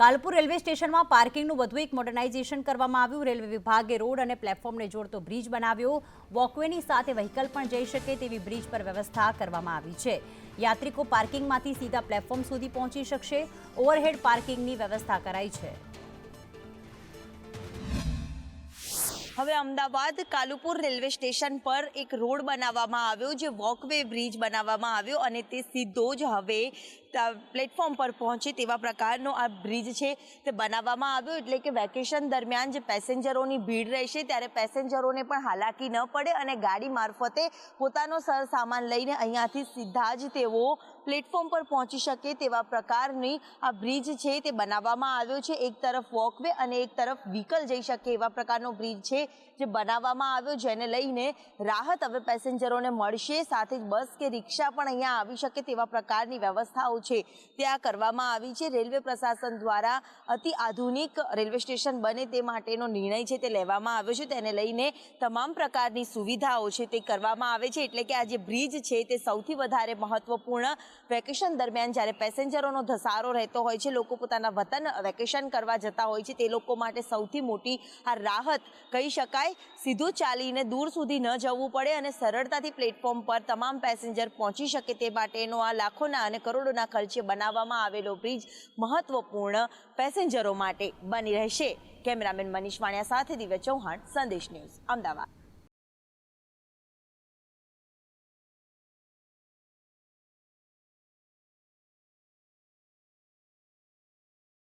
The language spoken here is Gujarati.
કાલપુર રેલવે સ્ટેશનમાં પાર્કિંગનું વધુ એક મોડર્નાઇઝેશન કરવામાં આવ્યું. રેલવે વિભાગે રોડ અને પ્લેટફોર્મને જોડતો બ્રિજ બનાવ્યો. વોકવેની સાથે વ્હીકલ પણ જઈ શકે તેવી બ્રિજ પર વ્યવસ્થા કરવામાં આવી છે. યાત્રિકો પાર્કિંગમાંથી સીધા પ્લેટફોર્મ સુધી પહોંચી શકશે. ઓવરહેડ પાર્કિંગની વ્યવસ્થા કરાઈ છે. હવે અમદાવાદ કાલુપુર રેલવે સ્ટેશન પર એક રોડ બનાવવામાં આવ્યો, જે વોકવે બ્રિજ બનાવવામાં આવ્યો અને તે સીધો જ હવે પ્લેટફોર્મ પર પહોંચે તેવા પ્રકારનો આ બ્રિજ છે તે બનાવવામાં આવ્યો એટલે કે વેકેશન દરમિયાન જે પેસેન્જરોની ભીડ રહેશે ત્યારે પેસેન્જરોને પણ હાલાકી ન પડે અને ગાડી મારફતે પોતાનો સર સામાન લઈને અહીંયાથી સીધા જ તેઓ પ્લેટફોર્મ પર પહોંચી શકે તેવા પ્રકારની આ બ્રિજ છે તે બનાવવામાં આવ્યો છે. એક તરફ વોકવે અને એક તરફ વ્હીકલ જઈ શકે એવા પ્રકારનો બ્રિજ છે જે બનાવવામાં આવ્યો, જેને લઈને રાહત હવે પેસેન્જરોને મળશે. સાથે જ બસ કે રિક્ષા પણ અહીંયા આવી શકે તેવા પ્રકારની વ્યવસ્થાઓ છે. ત્યાં કરવામાં આવી છે. રેલવે પ્રશાસન દ્વારા અતિ આધુનિક રેલવે સ્ટેશન બને તે માટેનો નિર્ણય છે તે લેવામાં આવ્યો છે. તેને લઈને તમામ પ્રકારની સુવિધાઓ છે તે કરવામાં આવે છે. એટલે કે આ જે બ્રિજ છે તે સૌથી વધારે મહત્વપૂર્ણ વેકેશન દરમિયાન જ્યારે પેસેન્જરોનો ધસારો રહેતો હોય છે, લોકો પોતાના વતન વેકેશન કરવા જતા હોય છે, તે લોકો માટે સૌથી મોટી આ રાહત કહી શકાય. સીધું ચાલીને દૂર સુધી ન જવું પડે અને સરળતાથી પ્લેટફોર્મ પર તમામ પેસેન્જર પહોંચી શકે તે માટેનો આ લાખોના અને કરોડોના ખર્ચે બનાવવામાં આવેલો બ્રિજ મહત્વપૂર્ણ પેસેન્જરો માટે બની રહેશે. કેમેરામેન મનીષ વાણિયા સાથે દિવ્ય ચૌહાણ, સંદેશ ન્યૂઝ, અમદાવાદ.